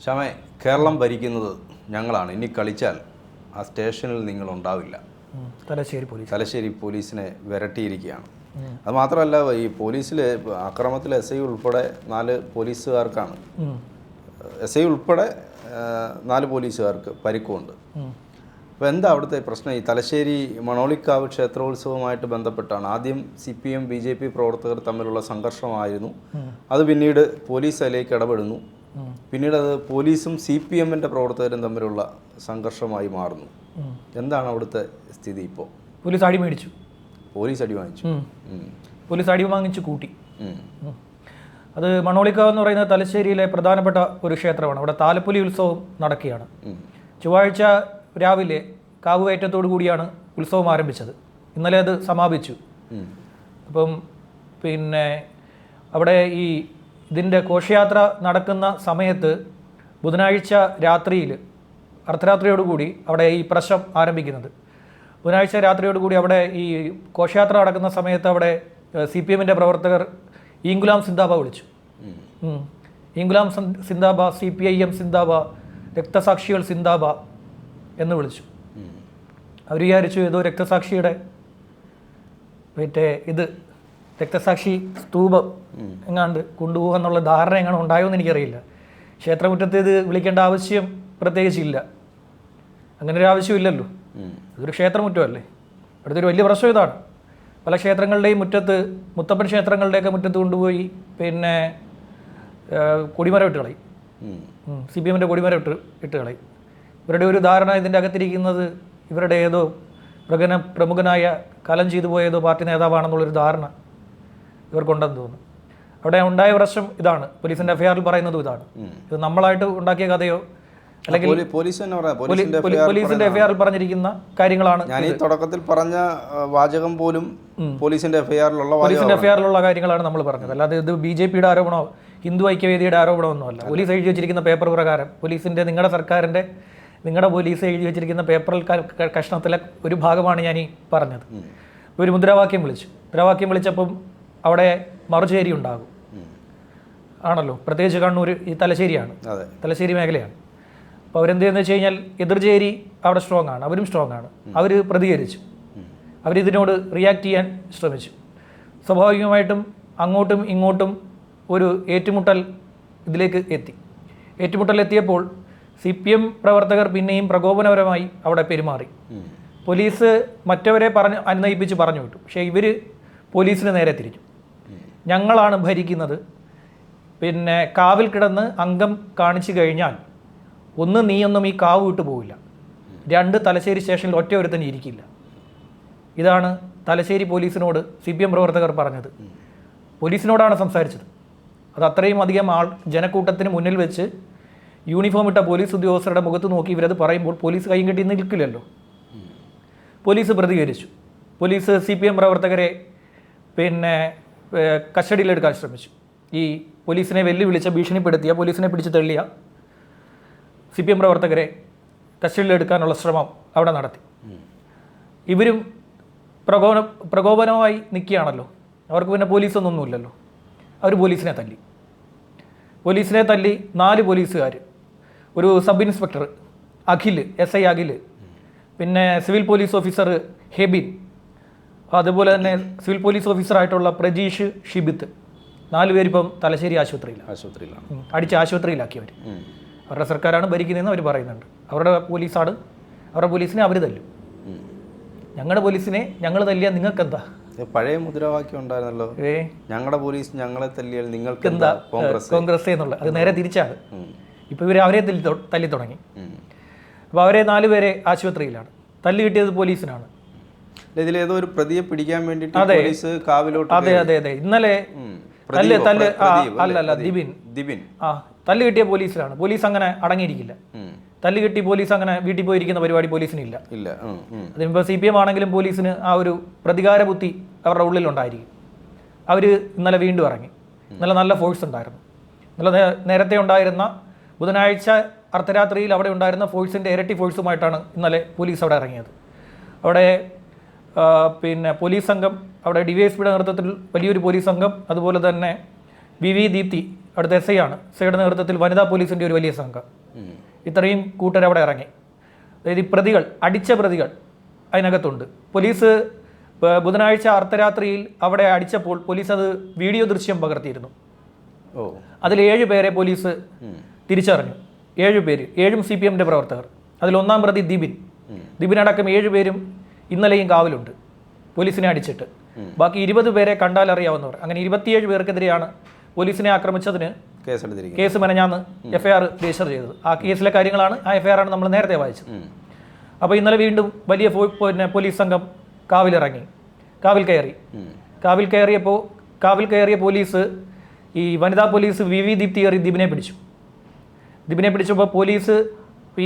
ക്ഷമ കേരളം ഭരിക്കുന്നത് ഞങ്ങളാണ്. ഇനി കളിച്ചാൽ ആ സ്റ്റേഷനിൽ നിങ്ങൾ ഉണ്ടാവില്ല. തലശ്ശേരി പോലീസ്. തലശ്ശേരി പോലീസിനെ വിരട്ടിയിരിക്കുകയാണ്. അത് മാത്രമല്ല ഈ പോലീസിൽ അക്രമത്തിൽ എസ് ഐ ഉൾപ്പെടെ നാല് പോലീസുകാർക്കാണ്. എസ് ഐ ഉൾപ്പെടെ നാല് പോലീസുകാർക്ക് പരിക്കുമുണ്ട്. അപ്പോൾ എന്താ അവിടുത്തെ പ്രശ്നം? ഈ തലശ്ശേരി മണോളിക്കാവ് ക്ഷേത്രോത്സവമായിട്ട് ബന്ധപ്പെട്ടാണ്. ആദ്യം C P M B J P പ്രവർത്തകർ തമ്മിലുള്ള സംഘർഷമായിരുന്നു. അത് പിന്നീട് പോലീസ് അതിലേക്ക് ഇടപെടുന്നു. പിന്നീട് അത് പോലീസും സി പി എമ്മിന്റെ പ്രവർത്തകരും തമ്മിലുള്ള സംഘർഷമായി മാറുന്നു. എന്താണ് അവിടുത്തെ സ്ഥിതി ഇപ്പോൾ പോലീസ് അടി മേടിച്ചു. പോലീസ് അടി വാങ്ങിച്ചു. പോലീസ് അടി വാങ്ങിച്ചു കൂട്ടി. അത് മണോളിക്കാവ് എന്ന് പറയുന്നത് തലശ്ശേരിയിലെ പ്രധാനപ്പെട്ട ഒരു ക്ഷേത്രമാണ്. അവിടെ താലപ്പൊലി ഉത്സവം നടക്കുകയാണ്. ചൊവ്വാഴ്ച രാവിലെ കാവുകയറ്റത്തോടു കൂടിയാണ് ഉത്സവം ആരംഭിച്ചത്. ഇന്നലെ അത് സമാപിച്ചു. അപ്പം പിന്നെ അവിടെ ഈ ഇതിന്റെ ഘോഷയാത്ര നടക്കുന്ന സമയത്ത് ബുധനാഴ്ച രാത്രിയിൽ അർദ്ധരാത്രിയോടുകൂടി അവിടെ ഈ പ്രശ്നം ആരംഭിക്കുന്നത്. ബുധനാഴ്ച രാത്രിയോടുകൂടി അവിടെ ഈ ഘോഷയാത്ര നടക്കുന്ന സമയത്ത് അവിടെ സി പി എമ്മിന്റെ പ്രവർത്തകർ ഈങ്കുലാം സിന്താബ വിളിച്ചു. ഇംഗുലാം സിന്ദാബ ഈങ്കുലാം സൻ- സിന്താബ സി പി ഐ എം സിന്താബ രക്തസാക്ഷികൾ സിന്താബ എന്ന് വിളിച്ചു. അവർ വിചാരിച്ചു ഏതോ രക്തസാക്ഷിയുടെ മറ്റേ ഇത് രക്തസാക്ഷി സ്തൂപം എങ്ങാണ്ട് കൊണ്ടുപോകാന്നുള്ള ധാരണ എങ്ങനെ ഉണ്ടായോ എന്ന് എനിക്കറിയില്ല. ക്ഷേത്രമുറ്റത്ത് ഇത് വിളിക്കേണ്ട ആവശ്യം പ്രത്യേകിച്ചില്ല. അങ്ങനെ ഒരു ആവശ്യമില്ലല്ലോ. ഇതൊരു ക്ഷേത്രമുറ്റമല്ലേ? അടുത്തൊരു വലിയ പ്രശ്നം ഇതാണ്. പല ക്ഷേത്രങ്ങളുടെയും മുറ്റത്ത് മുത്തപ്പൻ ക്ഷേത്രങ്ങളുടെയൊക്കെ മുറ്റത്ത് കൊണ്ടുപോയി പിന്നെ കൊടിമര കൊടിമരം ഇട്ട് കളയും. സി പി എമ്മിന്റെ കൊടിമരം ഇട്ട് ഇട്ട് കളയും. ഇവരുടെ ഒരു ധാരണ ഇതിന്റെ അകത്തിരിക്കുന്നത് ഇവരുടെ ഏതോ പ്രഗന പ്രമുഖനായ കലം ചെയ്തു പോയ ഏതോ പാർട്ടി നേതാവാണെന്നുള്ളൊരു ധാരണ. ഇവർക്കുണ്ടെന്ന് തോന്നുന്നു. അവിടെ ഉണ്ടായ പ്രശ്നം ഇതാണ്. പോലീസിന്റെ എഫ്ഐആറിൽ പറയുന്നതും ഇതാണ്. ഇത് നമ്മളായിട്ട് ഉണ്ടാക്കിയ കഥയോ അല്ലെങ്കിൽ പോലീസിന്റെ എഫ്ഐആറിൽ പറഞ്ഞിരിക്കുന്ന കാര്യങ്ങളാണ് ഞാൻ ഈ തുടക്കത്തിൽ പറഞ്ഞ വാചകം പോലും പോലീസിന്റെ എഫ്ഐആറിലുള്ള പോലീസിന്റെ എഫ്ഐആറിലുള്ള കാര്യങ്ങളാണ് നമ്മൾ പറഞ്ഞത്. അല്ലാതെ ഇത് ബി ജെ പിയുടെ ആരോപണമോ ഹിന്ദു ഐക്യവേദിയുടെ ആരോപണമൊന്നുമല്ല പോലീസ് എഴുതി വെച്ചിരിക്കുന്ന പേപ്പർ പ്രകാരം പോലീസിന്റെ നിങ്ങളുടെ സർക്കാരിന്റെ നിങ്ങളുടെ പോലീസ് എഴുതി വെച്ചിരിക്കുന്ന പേപ്പറിൽ കഷ്ണത്തിലെ ഒരു ഭാഗമാണ് ഞാൻ ഈ പറഞ്ഞത്. ഒരു മുദ്രാവാക്യം വിളിച്ചു. മുദ്രാവാക്യം വിളിച്ചപ്പം അവിടെ മറുചേരി ഉണ്ടാകും. ആണല്ലോ? പ്രത്യേകിച്ച് കണ്ണൂർ ഈ തലശ്ശേരിയാണ്. തലശ്ശേരി മേഖലയാണ്. അപ്പോൾ അവരെന്ത് ചെയ്യുന്നത് വെച്ച് കഴിഞ്ഞാൽ എതിർചേരി അവിടെ സ്ട്രോങ് ആണ്. അവരും സ്ട്രോങ് ആണ്. അവർ പ്രതികരിച്ചു. അവരിതിനോട് റിയാക്ട് ചെയ്യാൻ ശ്രമിച്ചു. സ്വാഭാവികമായിട്ടും അങ്ങോട്ടും ഇങ്ങോട്ടും ഒരു ഏറ്റുമുട്ടൽ ഇതിലേക്ക് എത്തി. ഏറ്റുമുട്ടൽ എത്തിയപ്പോൾ സി പി എം പ്രവർത്തകർ പിന്നെയും പ്രകോപനപരമായി അവിടെ പെരുമാറി. പോലീസ് മറ്റവരെ പറഞ്ഞ് അനുനയിപ്പിച്ച് പറഞ്ഞു വിട്ടു. പക്ഷേ ഇവർ പോലീസിന് നേരെ തിരിഞ്ഞു. ഞങ്ങളാണ് ഭരിക്കുന്നത്. പിന്നെ കാവിൽ കിടന്ന് അംഗം കാണിച്ചു കഴിഞ്ഞാൽ ഒന്ന് നീയൊന്നും ഈ കാവ് വിട്ടു പോവില്ല. രണ്ട് തലശ്ശേരി സ്റ്റേഷനിൽ ഒറ്റ ഒരുത്തൻ ഇരിക്കില്ല. ഇതാണ് തലശ്ശേരി പോലീസിനോട് സി പി എം പ്രവർത്തകർ പറഞ്ഞത്. പോലീസിനോടാണ് സംസാരിച്ചത്. അത് അത്രയും അധികം ആൾ ജനക്കൂട്ടത്തിന് മുന്നിൽ വെച്ച് യൂണിഫോം ഇട്ട പോലീസ് ഉദ്യോഗസ്ഥരുടെ മുഖത്ത് നോക്കി ഇവരത് പറയുമ്പോൾ പോലീസ് കൈയും കെട്ടി നിൽക്കില്ലല്ലോ. പോലീസ് പ്രതികരിച്ചു. പോലീസ് സി പി എം പ്രവർത്തകരെ പിന്നെ കസ്റ്റഡിയിലെടുക്കാൻ ശ്രമിച്ചു. ഈ പോലീസിനെ വെല്ലുവിളിച്ച ഭീഷണിപ്പെടുത്തിയ പോലീസിനെ പിടിച്ച് തള്ളിയ സി പി എം പ്രവർത്തകരെ കസ്റ്റഡിയിലെടുക്കാനുള്ള ശ്രമം അവിടെ നടത്തി. ഇവരും പ്രകോപന പ്രകോപനമായി നിൽക്കുകയാണല്ലോ. അവർക്ക് പിന്നെ പോലീസൊന്നൊന്നുമില്ലല്ലോ അവർ പോലീസിനെ തല്ലി. പോലീസിനെ തല്ലി നാല് പോലീസുകാർ ഒരു sub inspector Akhil S I Akhil പിന്നെ സിവിൽ പോലീസ് ഓഫീസർ ഹെബിൻ. അതുപോലെ തന്നെ സിവിൽ പോലീസ് ഓഫീസറായിട്ടുള്ള പ്രജീഷ് ഷിബിത്ത്. നാല് പേരിപ്പം തലശ്ശേരി ആശുപത്രിയിലാണ്. ആശുപത്രിയിലാണ്. അടിച്ച അടിച്ച് ആശുപത്രിയിലാക്കി അവർ ഉം. അവരുടെ സർക്കാരാണ് ഭരിക്കുന്നതെന്ന് അവർ പറയുന്നുണ്ട്. അവരുടെ പോലീസാണ്. അവരുടെ പോലീസിനെ അവർ തല്ലും. ഞങ്ങളുടെ പോലീസിനെ ഞങ്ങൾ തല്ലിയാൽ നിങ്ങൾക്ക് എന്താ പഴയ മുദ്രാവാക്യം ഉണ്ടായിരുന്നല്ലോ. ഏ? ഞങ്ങളുടെ പോലീസ് ഞങ്ങളെ തല്ലിയാൽ നിങ്ങൾക്ക് എന്താ? കോൺഗ്രസ്? കോൺഗ്രസ് എന്നുള്ള അത് നേരെ തിരിച്ചാണ്. ഇപ്പോൾ ഇവർ അവരെ തല്ലി തുടങ്ങി. അപ്പോൾ അവരെ നാലുപേരെ ആശുപത്രിയിലാണ്. തല്ലി കിട്ടിയത് പോലീസിനാണ്. ഇതിലേതോ ഒരു പ്രതിയെ പിടിക്കാൻ വേണ്ടിട്ട് പോലീസ് കാവിലോട്ട് അതെ അതെ അതെ. ഇന്നലെ. തല്ല് തല്ല് അല്ല? അല്ല? ദിബിൻ. ദിബിൻ. ആ തല്ല് കിട്ടിയ പോലീസിലാണ്. പോലീസ് അങ്ങനെ അടങ്ങിയിരിക്കില്ല. തല്ല് കിട്ടി പോലീസ് അങ്ങനെ വീട്ടിൽ പോയിരിക്കുന്ന പരിപാടി പോലീസിന് ഇല്ല. ഇല്ല. അതിനിപ്പോൾ സി പി എം ആണെങ്കിലും പോലീസിന് ആ ഒരു പ്രതികാര ബുദ്ധി അവരുടെ ഉള്ളിലുണ്ടായിരിക്കും. അവർ ഇന്നലെ വീണ്ടും ഇറങ്ങി. ഇന്നലെ നല്ല ഫോഴ്സ് ഉണ്ടായിരുന്നു. ഇന്നലെ നേരത്തെ ഉണ്ടായിരുന്ന ബുധനാഴ്ച അർദ്ധരാത്രിയിൽ അവിടെ ഉണ്ടായിരുന്ന ഫോഴ്സിന്റെ ഇരട്ടി ഫോഴ്സുമായിട്ടാണ് ഇന്നലെ പോലീസ് അവിടെ ഇറങ്ങിയത്. അവിടെ പിന്നെ പോലീസ് സംഘം അവിടെ ഡി വൈ എസ് പിയുടെ നേതൃത്വത്തിൽ വലിയൊരു പോലീസ് സംഘം അതുപോലെ തന്നെ വി വി ദീപ്തി അവിടുത്തെ എസ് ഐ ആണ്. എസ് ഐയുടെ നേതൃത്വത്തിൽ വനിതാ പോലീസിന്റെ ഒരു വലിയ സംഘം. ഇത്രയും കൂട്ടർ അവിടെ ഇറങ്ങി. അതായത് ഈ പ്രതികൾ അടിച്ച പ്രതികൾ അതിനകത്തുണ്ട്. പോലീസ് ബുധനാഴ്ച അർദ്ധരാത്രിയിൽ അവിടെ അടിച്ചപ്പോൾ പോലീസ് അത് വീഡിയോ ദൃശ്യം പകർത്തിയിരുന്നു. ഓ. അതിൽ ഏഴ് പേരെ പോലീസ് തിരിച്ചറിഞ്ഞു. ഏഴ് പേര് ഏഴും സി പി എമ്മിന്റെ പ്രവർത്തകർ. അതിൽ ഒന്നാം പ്രതി ദിബിൻ. അടക്കം ഏഴ് പേരും ഇന്നലെയും കാവലുണ്ട്. പോലീസിനെ അടിച്ചിട്ട്. ബാക്കി ഇരുപത് പേരെ കണ്ടാൽ അറിയാവുന്നവർ അങ്ങനെ ഇരുപത്തിയേഴ് പേർക്കെതിരെയാണ് പോലീസിനെ ആക്രമിച്ചതിന് കേസ് മെനഞ്ഞാന്ന് എഫ് ഐ ആർ രജിസ്റ്റർ ചെയ്തത്. ആ കേസിലെ കാര്യങ്ങളാണ് ആ എഫ് ഐ ആർ ആണ് നമ്മൾ നേരത്തെ വായിച്ചത്. അപ്പൊ അപ്പോൾ ഇന്നലെ വീണ്ടും വലിയ പിന്നെ പോലീസ് സംഘം കാവിലിറങ്ങി. കാവിൽ കയറി. കാവിൽ കയറിയപ്പോൾ കാവിൽ കയറിയ പോലീസ് ഈ വനിതാ പോലീസ് വി വി ദീപ്തി കയറി ദിബിനെ പിടിച്ചു. ദിബിനെ പിടിച്ചപ്പോൾ പോലീസ്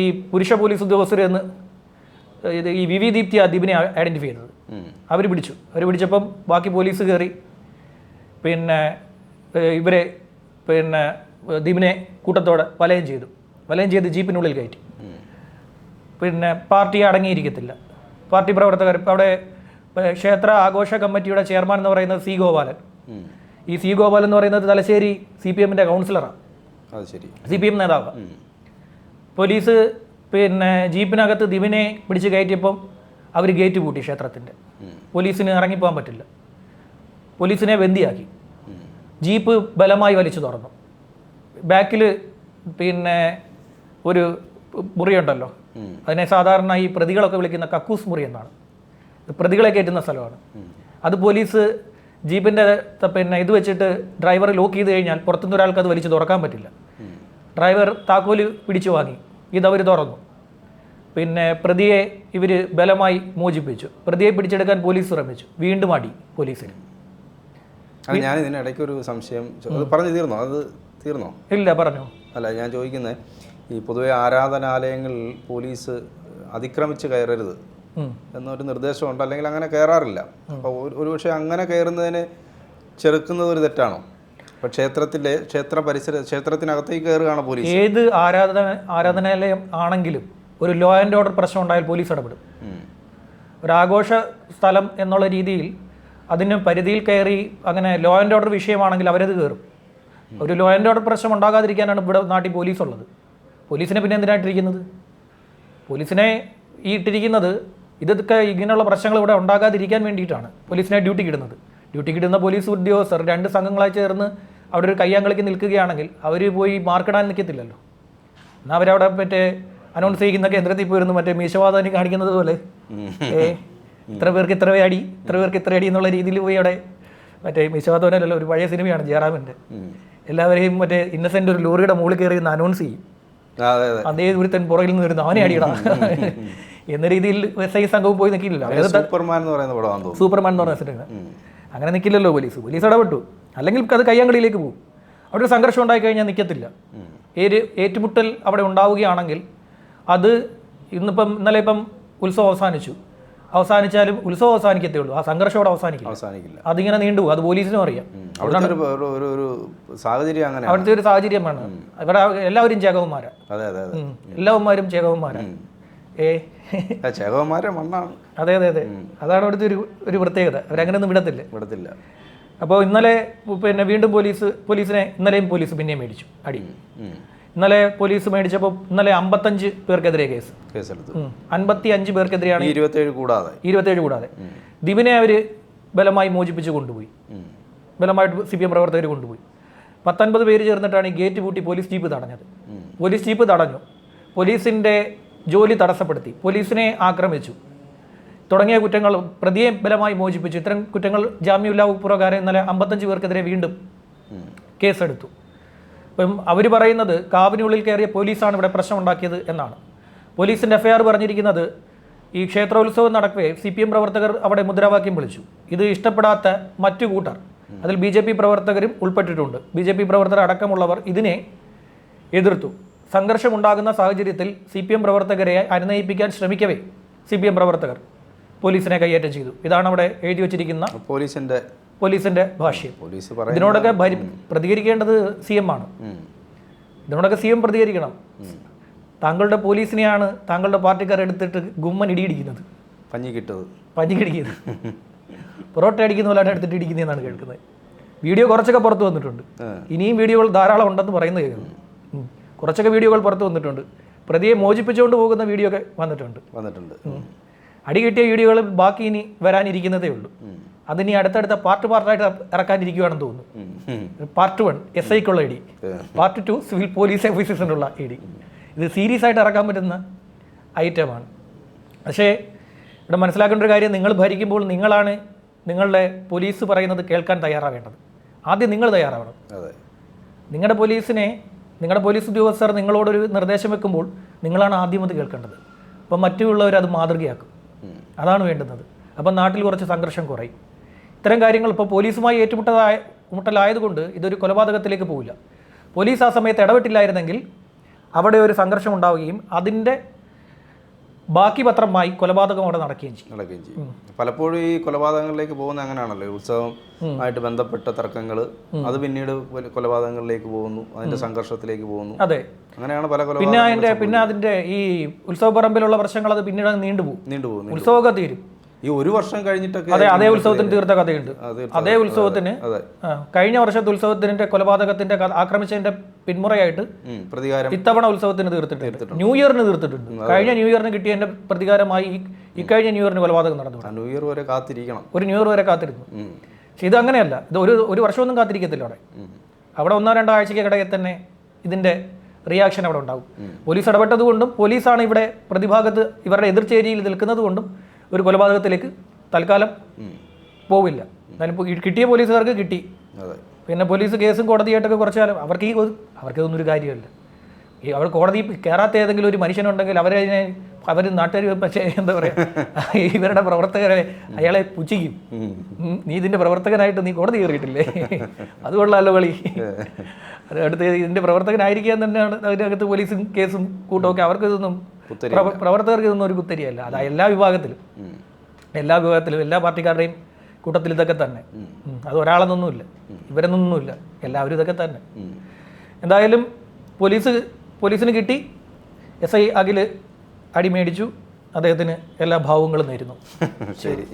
ഈ പുരുഷ പോലീസ് ഉദ്യോഗസ്ഥർ എന്ന് ഇത് ഈ വി വി ദീപ്തി ആ ദീപിനെ ഐഡന്റിഫൈ ചെയ്തത്. അവർ പിടിച്ചു. അവർ പിടിച്ചപ്പം ബാക്കി പോലീസ് കയറി പിന്നെ ഇവരെ പിന്നെ ദീപിനെ കൂട്ടത്തോടെ വലയം ചെയ്തു. വലയം ചെയ്ത് ജീപ്പിനുള്ളിൽ കയറ്റി. പിന്നെ പാർട്ടി അടങ്ങിയിരിക്കത്തില്ല. പാർട്ടി പ്രവർത്തകർ അവിടെ ക്ഷേത്ര ആഘോഷ കമ്മിറ്റിയുടെ ചെയർമാൻ എന്ന് പറയുന്നത് സി ഗോപാലൻ. ഈ സി ഗോപാലൻ എന്ന് പറയുന്നത് തലശ്ശേരി സി പി എമ്മിന്റെ കൗൺസിലറാണ് സി പി എം നേതാവ്. പോലീസ് പിന്നെ ജീപ്പിനകത്ത് ദിവിനെ പിടിച്ച് കയറ്റിയപ്പം അവർ ഗേറ്റ് പൂട്ടി ക്ഷേത്രത്തിന്റെ. പോലീസിന് ഇറങ്ങിപ്പോകാൻ പറ്റില്ല. പോലീസിനെ ബന്ദിയാക്കി. ജീപ്പ് ബലമായി വലിച്ചു തുറന്നു. ബാക്കിൽ പിന്നെ ഒരു മുറിയുണ്ടല്ലോ. അതിനെ സാധാരണ ഈ പ്രതികളൊക്കെ വിളിക്കുന്ന കക്കൂസ് മുറി എന്നാണ്. പ്രതികളെ കയറ്റുന്ന സ്ഥലമാണ്. അത് പോലീസ് ജീപ്പിന്റെ പിന്നെ ഇത് വെച്ചിട്ട് ഡ്രൈവർ ലോക്ക് ചെയ്ത് കഴിഞ്ഞാൽ പുറത്തുനിന്ന് ഒരാൾക്ക് അത് വലിച്ചു തുറക്കാൻ പറ്റില്ല. ഡ്രൈവർ താക്കോൽ പിടിച്ചു വാങ്ങി. ഇതവർ തുറന്നു. പിന്നെ പ്രതിയെ ഇവർ ബലമായി മോചിപ്പിച്ചു. പ്രതിയെ പിടിച്ചെടുക്കാൻ പോലീസ് ശ്രമിച്ചു. വീണ്ടും അടി പോലീസിന്. അത് ഞാൻ ഇതിനിടയ്ക്ക് ഒരു സംശയം പറഞ്ഞു തീർന്നോ? അത് തീർന്നോ? ഇല്ല പറഞ്ഞു. അല്ല ഞാൻ ചോദിക്കുന്നത് ഈ പൊതുവെ ആരാധനാലയങ്ങളിൽ പോലീസ് അതിക്രമിച്ച് കയറരുത്. എന്നൊരു നിർദ്ദേശമുണ്ട്. അല്ലെങ്കിൽ അങ്ങനെ കയറാറില്ല. അപ്പോൾ ഒരു പക്ഷേ അങ്ങനെ കയറുന്നതിന് ചെറുക്കുന്നത് ഒരു തെറ്റാണോ? അപ്പോൾ ക്ഷേത്രത്തിലെ ക്ഷേത്ര പരിസര ക്ഷേത്രത്തിനകത്തേക്ക് കയറുകയാണ് പോലീസ്. ഏത് ആരാധന ആരാധനാലയം ആണെങ്കിലും ഒരു ലോ ആൻഡ് ഓർഡർ പ്രശ്നം ഉണ്ടായാൽ പോലീസ് ഇടപെടും. ഒരു ആഘോഷ സ്ഥലം എന്നുള്ള രീതിയിൽ അതിന് പരിധിയിൽ കയറി അങ്ങനെ ലോ ആൻഡ് ഓർഡർ വിഷയമാണെങ്കിൽ അവരത് കയറും. ഒരു ലോ ആൻഡ് ഓർഡർ പ്രശ്നം ഉണ്ടാകാതിരിക്കാനാണ് ഇവിടെ നാട്ടിൽ പോലീസ് ഉള്ളത് പോലീസിനെ പിന്നെ എന്തിനായിട്ടിരിക്കുന്നത്? പോലീസിനെ ഈ ഇട്ടിരിക്കുന്നത് ഇതൊക്കെ ഇങ്ങനെയുള്ള പ്രശ്നങ്ങൾ ഇവിടെ ഉണ്ടാകാതിരിക്കാൻ വേണ്ടിയിട്ടാണ് പോലീസിനെ ഡ്യൂട്ടി ഇടുന്നത്. ഡ്യൂട്ടി ഇടുന്ന പോലീസ് ഉദ്യോഗസ്ഥർ രണ്ട് സംഘങ്ങളായി ചേർന്ന് അവിടെ ഒരു കയ്യാങ്കളിക്ക് നിൽക്കുകയാണെങ്കിൽ അവർ പോയി മാർക്കിടാൻ നിൽക്കത്തില്ലല്ലോ. എന്നാൽ അവരവിടെ മറ്റേ അനൗൺസ് ചെയ്യുന്ന കേന്ദ്രത്തിൽ പോയിരുന്നു മറ്റേ മീശവാദാനി കാണിക്കുന്നത് പോലെ. ഏ ഇത്ര പേർക്ക് ഇത്ര അടി ഇത്ര പേർക്ക് ഇത്ര അടി എന്നുള്ള രീതിയിൽ പോയി അവിടെ മറ്റേ മീശവാദവനല്ലല്ലോ ഒരു പഴയ സിനിമയാണ് ജയറാമിന്റെ. എല്ലാവരെയും മറ്റേ ഇന്നസെന്റ് ഒരു ലോറിയുടെ മുകളിൽ കയറി നിന്ന് അനൗൺസ് ചെയ്യും. അതെ ഒരുത്തൻ പുറകിൽ നിന്ന് വരുന്ന അവനെ അടിയടാ. എന്ന രീതിയിൽ എസ് ഐ സംഘവും പോയി നിൽക്കില്ലല്ലോ. സൂപ്പർമാൻ എന്ന് പറയുന്ന സൂപ്പർമാൻ എന്ന് പറയുന്ന സിനിമ. അങ്ങനെ നിൽക്കില്ലല്ലോ പോലീസ്. പോലീസ് ഇടപെട്ടു. അല്ലെങ്കിൽ അത് കയ്യാങ്കളിയിലേക്ക് പോകും. അവിടെ ഒരു സംഘർഷം ഉണ്ടായി കഴിഞ്ഞാൽ നിൽക്കത്തില്ല ഏര് ഏറ്റുമുട്ടൽ അവിടെ ഉണ്ടാവുകയാണെങ്കിൽ അത് ഇന്നിപ്പം ഇന്നലെ ഇപ്പം ഉത്സവം അവസാനിച്ചു. അവസാനിച്ചാലും ഉത്സവം അവസാനിക്കത്തേ ഉള്ളൂ. ആ സംഘർഷം അവിടെ അവസാനിക്കും അവസാനിക്കില്ല. അതിങ്ങനെ നീണ്ടു അത് പോലീസിനും അറിയാം. സാഹചര്യം അങ്ങനെ അവിടുത്തെ ഒരു സാഹചര്യമാണ്. ഇവിടെ എല്ലാവരും ചേകവന്മാരാ എല്ലാവന്മാരും ചേകവന്മാരാണ് ഏ? ചേകവന്മാരെ മണ്ണാണ്. അതെ അതെ അതെ. അതാണ് അവിടുത്തെ ഒരു ഒരു പ്രത്യേകത. അവരങ്ങനെയൊന്നും വിടത്തില്ല. വിടത്തില്ല. അപ്പോൾ ഇന്നലെ പിന്നെ വീണ്ടും പോലീസ് പോലീസിനെ ഇന്നലെയും പോലീസ് പിന്നെയും മേടിച്ചു അടി. ഇന്നലെ പോലീസ് മേടിച്ചപ്പോൾ ഇന്നലെ അമ്പത്തഞ്ച് പേർക്കെതിരെ കേസ്. കേസെടുത്തു. അൻപത്തി അഞ്ച് പേർക്കെതിരെയാണ് ഇരുപത്തേഴ് കൂടാതെ. ഇരുപത്തേഴ് കൂടാതെ. ദിവിനെ അവർ ബലമായി മോചിപ്പിച്ച് കൊണ്ടുപോയി. ബലമായിട്ട് സി പി എം പ്രവർത്തകർ കൊണ്ടുപോയി. പത്തൊൻപത് പേര് ചേർന്നിട്ടാണ് ഈ ഗേറ്റ് പൂട്ടി പോലീസ് ജീപ്പ് തടഞ്ഞത്. പോലീസ് ജീപ്പ് തടഞ്ഞു. പോലീസിന്റെ ജോലി തടസ്സപ്പെടുത്തി. പോലീസിനെ ആക്രമിച്ചു. തുടങ്ങിയ കുറ്റങ്ങൾ പ്രതിയെ ബലമായി മോചിപ്പിച്ചു. ഇത്തരം കുറ്റങ്ങൾ ജാമ്യമില്ലാ പ്രകാരം ഇന്നലെ അമ്പത്തഞ്ച് പേർക്കെതിരെ വീണ്ടും. കേസെടുത്തു. ഇപ്പം അവർ പറയുന്നത് കാവിനുള്ളിൽ കയറിയ പോലീസാണ് ഇവിടെ പ്രശ്നം ഉണ്ടാക്കിയത് എന്നാണ് പോലീസിന്റെ എഫ്ഐആർ പറഞ്ഞിരിക്കുന്നത് ഈ ക്ഷേത്രോത്സവം നടക്കവേ സി പി എം പ്രവർത്തകർ അവിടെ മുദ്രാവാക്യം വിളിച്ചു. ഇത് ഇഷ്ടപ്പെടാത്ത മറ്റു കൂട്ടർ. അതിൽ ബി ജെ പി പ്രവർത്തകരും ഉൾപ്പെട്ടിട്ടുണ്ട്. ബി ജെ പി പ്രവർത്തകർ അടക്കമുള്ളവർ ഇതിനെ എതിർത്തു. സംഘർഷമുണ്ടാകുന്ന സാഹചര്യത്തിൽ സി പി എം പ്രവർത്തകരെ അനുനയിപ്പിക്കാൻ ശ്രമിക്കവേ സി പി എം പ്രവർത്തകർ. പോലീസിനെ കൈയേറ്റം ചെയ്തു. ഇതാണ് അവിടെ എഴുതി വെച്ചിരിക്കുന്ന പോലീസിന്റെ പോലീസിന്റെ ഭാഷ്യം. പോലീസ് ഇതിനോടൊക്കെ പ്രതികരിക്കേണ്ടത് സി എം ആണ്. ഇതിനോടൊക്കെ സി എം പ്രതികരിക്കണം. താങ്കളുടെ പോലീസിനെയാണ് താങ്കളുടെ പാർട്ടിക്കാർ എടുത്തിട്ട് ഗുമ്മൻ ഇടിയിടിക്കുന്നത്. പഞ്ഞി കിട്ടത് പഞ്ഞിക്കിടിക്കുന്നത് പൊറോട്ട അടിക്കുന്ന പോലെ എടുത്തിട്ട് ഇടിക്കുന്നതെന്നാണ് കേൾക്കുന്നത്. വീഡിയോ കുറച്ചൊക്കെ പുറത്ത് വന്നിട്ടുണ്ട്. ഇനിയും വീഡിയോകൾ ധാരാളം ഉണ്ടെന്ന് പറയുന്നത് കേൾക്കുന്നു. കുറച്ചൊക്കെ വീഡിയോകൾ പുറത്ത് വന്നിട്ടുണ്ട്. പ്രതിയെ മോചിപ്പിച്ചുകൊണ്ട് പോകുന്ന വീഡിയോ ഒക്കെ വന്നിട്ടുണ്ട്. വന്നിട്ടുണ്ട്. അടി കിട്ടിയ വീഡിയോകൾ ബാക്കി ഇനി വരാനിരിക്കുന്നതേ ഉള്ളൂ. അതിനി അടുത്തടുത്ത പാർട്ട് പാർട്ടായിട്ട് ഇറക്കാനിരിക്കുകയാണെന്ന് തോന്നുന്നു. പാർട്ട് വൺ എസ് ഐക്കുള്ള ഇടി. പാർട്ട് ടു സിവിൽ പോലീസ് ഓഫീസേഴ്സിനുള്ള ഇടി. ഇത് സീരിയസ് ആയിട്ട് ഇറക്കാൻ പറ്റുന്ന ഐറ്റമാണ് പക്ഷേ ഇവിടെ മനസ്സിലാക്കേണ്ട ഒരു കാര്യം നിങ്ങൾ ഭരിക്കുമ്പോൾ നിങ്ങളാണ് നിങ്ങളുടെ പോലീസ് പറയുന്നത് കേൾക്കാൻ തയ്യാറാവേണ്ടത്. ആദ്യം നിങ്ങൾ തയ്യാറാവണം. നിങ്ങളുടെ പോലീസിനെ നിങ്ങളുടെ പോലീസ് ഉദ്യോഗസ്ഥർ നിങ്ങളോടൊരു നിർദ്ദേശം വെക്കുമ്പോൾ നിങ്ങളാണ് ആദ്യം അത് കേൾക്കേണ്ടത്. അപ്പം മറ്റുള്ളവർ അത് മാതൃകയാക്കും. അതാണ് വേണ്ടുന്നത്. അപ്പം നാട്ടിൽ കുറച്ച് സംഘർഷം കുറയും. ഇത്തരം കാര്യങ്ങൾ ഇപ്പോൾ പോലീസുമായി ഏറ്റുമുട്ടതായ മുട്ടലായതുകൊണ്ട് ഇതൊരു കൊലപാതകത്തിലേക്ക് പോവില്ല. പോലീസ് ആ സമയത്ത് ഇടപെട്ടില്ലായിരുന്നെങ്കിൽ അവിടെ ഒരു സംഘർഷം ഉണ്ടാവുകയും അതിന്റെ ബാക്കി പത്രമായി കൊലപാതകം അവിടെ നടക്കുകയും ചെയ്യും. നടക്കുകയും ചെയ്യും. പലപ്പോഴും ഈ കൊലപാതകങ്ങളിലേക്ക് പോകുന്ന അങ്ങനെയാണല്ലോ. ഉത്സവം ആയിട്ട് ബന്ധപ്പെട്ട തർക്കങ്ങൾ അത് പിന്നീട് കൊലപാതകങ്ങളിലേക്ക് പോകുന്നു അതിന്റെ സംഘർഷത്തിലേക്ക് പോകുന്നു. അതെ. അങ്ങനെയാണ് പല പിന്നെ അതിന്റെ പിന്നെ അതിന്റെ ഈ ഉത്സവപ്പറമ്പിലുള്ള പ്രശ്നങ്ങൾ അത് പിന്നീട് നീണ്ടുപോകും. നീണ്ടുപോകും നീണ്ടുപോകുന്നു ഉത്സവമൊക്കെ തീരും ഈ ഒരു വർഷം കഴിഞ്ഞിട്ടൊക്കെ അതെ അതേ ഉത്സവത്തിന് തീർത്ത കഥയുണ്ട്. അതേ ഉത്സവത്തിന് കഴിഞ്ഞ വർഷത്തെ ഉത്സവത്തിന്റെ കൊലപാതകത്തിന്റെ ആക്രമിച്ചതിന്റെ പിന്മുറയായിട്ട് പ്രതികാരം ഇത്തവണ ഉത്സവത്തിന് തീർത്തിട്ടുണ്ട്. ന്യൂ ഇയറിന് തീർത്തിട്ടുണ്ട്. കഴിഞ്ഞ ന്യൂ ഇയറിന് കിട്ടിയതിന്റെ പ്രതികാരമായി ഇക്കഴിഞ്ഞ ന്യൂ ഇയറിന് കൊലപാതകം നടന്നു. ന്യൂ ഇയർ വരെ കാത്തിരിക്കണം. ഒരു ന്യൂ ഇയർ വരെ കാത്തിരുന്നു. പക്ഷെ ഇത് അങ്ങനെയല്ല. ഇത് ഒരു ഒരു വർഷമൊന്നും കാത്തിരിക്കത്തില്ല അവിടെ. അവിടെ ഒന്നോ രണ്ടോ ആഴ്ചയ്ക്ക് കിടക്കെ തന്നെ ഇതിന്റെ റിയാക്ഷൻ അവിടെ ഉണ്ടാകും. പോലീസ് ഇടപെട്ടത് കൊണ്ടും പോലീസാണ് ഇവിടെ പ്രതിഭാഗത്ത് ഇവരുടെ എതിർചേരിയിൽ നിൽക്കുന്നത് കൊണ്ടും ഒരു കൊലപാതകത്തിലേക്ക് തൽക്കാലം പോവില്ല. എന്നാലും കിട്ടിയ പോലീസുകാർക്ക് കിട്ടി. പിന്നെ പോലീസ് കേസും കോടതിയായിട്ടൊക്കെ കുറച്ചാലും കാലം. അവർക്ക് ഈ ഒരു- അവർക്ക് ഇതൊന്നും ഒരു കാര്യമല്ല. ഈ അവർ കോടതി കയറാത്ത ഏതെങ്കിലും ഒരു മനുഷ്യനുണ്ടെങ്കിൽ അവരെ അവർ നാട്ടുകാർ പക്ഷേ എന്താ പറയുക ഇവരുടെ പ്രവർത്തകരെ അയാളെ പുച്ഛിക്കും. നീ ഇതിന്റെ പ്രവർത്തകനായിട്ട് നീ കോടതി കയറിയിട്ടില്ലേ? അത് കൊള്ളാമല്ലോ കളി അടുത്ത് ഇതിന്റെ പ്രവർത്തകനായിരിക്കാൻ തന്നെയാണ് അതിനകത്ത് പോലീസും കേസും കൂട്ടമൊക്കെ. അവർക്ക് ഇതൊന്നും കുത്തരി പ്രവ- പ്രവർത്തകർക്ക് ഇതൊന്നും ഒരു കുത്തരിയല്ല അത് എല്ലാ വിഭാഗത്തിലും. എല്ലാ വിഭാഗത്തിലും എല്ലാ പാർട്ടിക്കാരുടെയും കൂട്ടത്തിൽ ഇതൊക്കെ തന്നെ. അത് ഒരാളെന്നൊന്നുമില്ല. ഇവരെന്നൊന്നുമില്ല. എല്ലാവരും ഇതൊക്കെ തന്നെ. എന്തായാലും പോലീസ് പോലീസിന് കിട്ടി. എസ് ഐ അഖിൽ അടി മേടിച്ചു അദ്ദേഹത്തിന് എല്ലാ ഭാവങ്ങളും നേരുന്നു. ശരി.